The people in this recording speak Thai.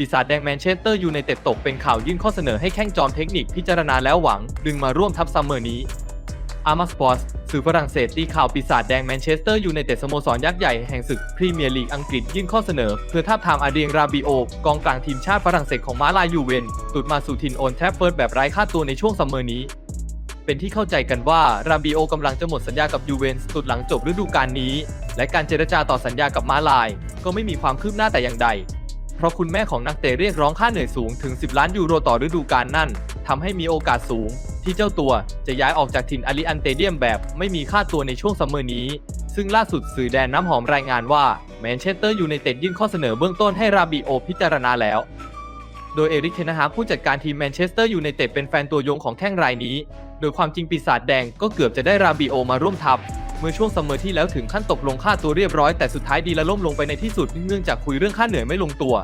ปีศาจแดงแมนเชสเตอร์ยูไนเต็ดตกเป็นข่าวยื่นข้อเสนอให้แข้งจอมเทคนิคพิจารณาแล้วหวัง ดึงมาร่วมทัพซัมเมอร์นี้อามาสปอร์ตสื่อฝรั่งเศสตีข่าวปีศาจแดงแมนเชสเตอร์ยูไนเต็ดสโมสรยักษ์ใหญ่แห่งศึกพรีเมียร์ลีกอังกฤษยื่นข้อเสนอ เพื่อทาบทามอาเดียงราบิโอกองกลางทีมชาติฝรั่งเศสของม้าลายยูเวนตุดมาสู่ถิ่นโอนแทฟเฟิร์ดแบบไร้ค่าตัวในช่วงซัมเมอร์นี้ เป็นที่เข้าใจกันว่าราบิโอกำลังจะหมดสัญญากับยูเวนตุดหลังจบฤดูกาลนี้ และการเจรจาต่อสัญญากับม้าลาย ก็ไม่มีความคืบหน้าแต่อย่างใด เพราะคุณแม่ของนักเตะเรียกร้องค่าเหนื่อยสูงถึง 10 ล้านยูโรต่อฤดูกาลนั่นทำให้มีโอกาสสูง ที่เจ้าตัวจะย้ายออกจากถิ่นอาริอันเตเดียมแบบไม่มีค่าตัวในช่วงซัมเมอร์นี้ ซึ่งล่าสุดสื่อแดนน้ำหอมรายงานว่าแมนเชสเตอร์ยูไนเต็ดยื่นข้อเสนอเบื้องต้นให้ราบิโอพิจารณาแล้ว โดยเอริกเทนฮาผู้จัดการทีมแมนเชสเตอร์ยูไนเต็ดเป็นแฟนตัวยงของแข้งรายนี้ โดยความจริงปีศาจแดงก็เกือบจะได้ราบิโอมาร่วมทัพ เมื่อช่วงซัมเมอร์ที่แล้วถึงขั้นตกลงค่าตัวเรียบร้อยแต่สุดท้ายดีละล่มลงไปในที่สุดเนื่องจากคุยเรื่องค่าเหนื่อยไม่ลงตัว